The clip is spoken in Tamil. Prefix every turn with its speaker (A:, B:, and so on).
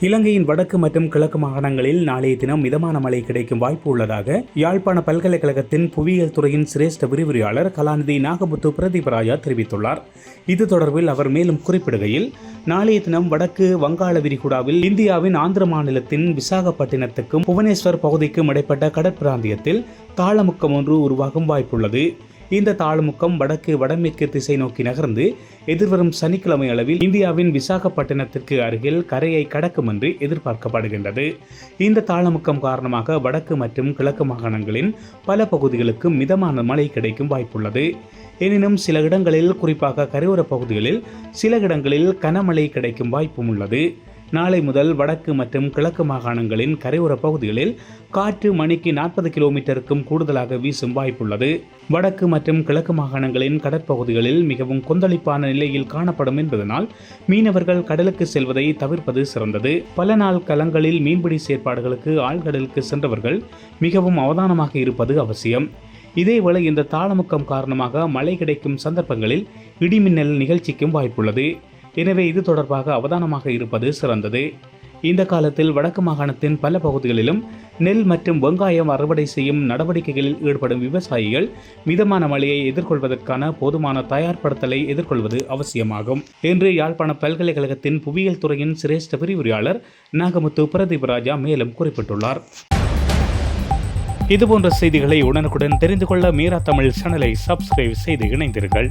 A: இலங்கையின் வடக்கு மற்றும் கிழக்கு மாகாணங்களில் நாளைய தினம் மிதமான மழை கிடைக்கும் வாய்ப்பு உள்ளதாக யாழ்ப்பாண பல்கலைக்கழகத்தின் புவியியல் துறையின் சிரேஷ்ட விரிவுரையாளர் கலாநிதி நாகமுத்து பிரதீபராஜா தெரிவித்துள்ளார். இது தொடர்பில் அவர் மேலும் குறிப்பிடுகையில் நாளைய தினம் வடக்கு வங்காள விரிகுடாவில் இந்தியாவின் ஆந்திர மாநிலத்தின் விசாகப்பட்டினத்துக்கும் புவனேஸ்வர் பகுதிக்கும் இடைப்பட்ட கடற்பிராந்தியத்தில் தாளமுக்கம் ஒன்று உருவாகும் வாய்ப்புள்ளது. இந்த தாழ்முக்கம் வடக்கு வடமேற்கு திசை நோக்கி நகர்ந்து எதிர்வரும் சனிக்கிழமை அளவில் இந்தியாவின் விசாகப்பட்டினத்திற்கு அருகில் கரையை கடக்கும் என்று எதிர்பார்க்கப்படுகின்றது. இந்த தாழ்முக்கம் காரணமாக வடக்கு மற்றும் கிழக்கு மாகாணங்களின் பல பகுதிகளுக்கு மிதமான மழை கிடைக்கும் வாய்ப்புள்ளது. எனினும் சில இடங்களில் குறிப்பாக கரையோர பகுதிகளில் சில இடங்களில் கனமழை கிடைக்கும் வாய்ப்பும் உள்ளது. நாளை முதல் வடக்கு மற்றும் கிழக்கு மாகாணங்களின் கரையோர பகுதிகளில் காற்று மணிக்கு நாற்பது கிலோமீட்டருக்கும் கூடுதலாக வீசும் வாய்ப்புள்ளது. வடக்கு மற்றும் கிழக்கு மாகாணங்களின் கடற்பகுதிகளில் மிகவும் கொந்தளிப்பான நிலையில் காணப்படும் என்பதனால் மீனவர்கள் கடலுக்கு செல்வதை தவிர்ப்பது சிறந்தது. பல நாள் கலங்களில் மீன்பிடி செயற்பாடுகளுக்கு ஆழ்கடலுக்கு சென்றவர்கள் மிகவும் அவதானமாக இருப்பது அவசியம். இதேவேளை இந்த தாளமுக்கம் காரணமாக மழை கிடைக்கும் சந்தர்ப்பங்களில் இடிமின்னல் நிகழ்ச்சிக்கும் வாய்ப்புள்ளது. எனவே இது தொடர்பாக அவதானமாக இருப்பது சிறந்தது. இந்த காலத்தில் வடக்கு மாகாணத்தின் பல பகுதிகளிலும் நெல் மற்றும் வெங்காயம் அறுவடை செய்யும் நடவடிக்கைகளில் ஈடுபடும் விவசாயிகள் மிதமான மழையை எதிர்கொள்வதற்கான போதுமான தயார்படுத்தலை எதிர்கொள்வது அவசியமாகும். என்று யாழ்ப்பாண பல்கலைக்கழகத்தின் புவியியல் துறையின் சிரேஷ்ட விரிவுரையாளர் நாகமுத்து பிரதீப் ராஜா மேலும் குறிப்பிட்டுள்ளார். இதுபோன்ற செய்திகளை உடனுக்குடன் தெரிந்து கொள்ள மீரா தமிழ் சேனலை சப்ஸ்கிரைப் செய்து இணைந்தீர்கள்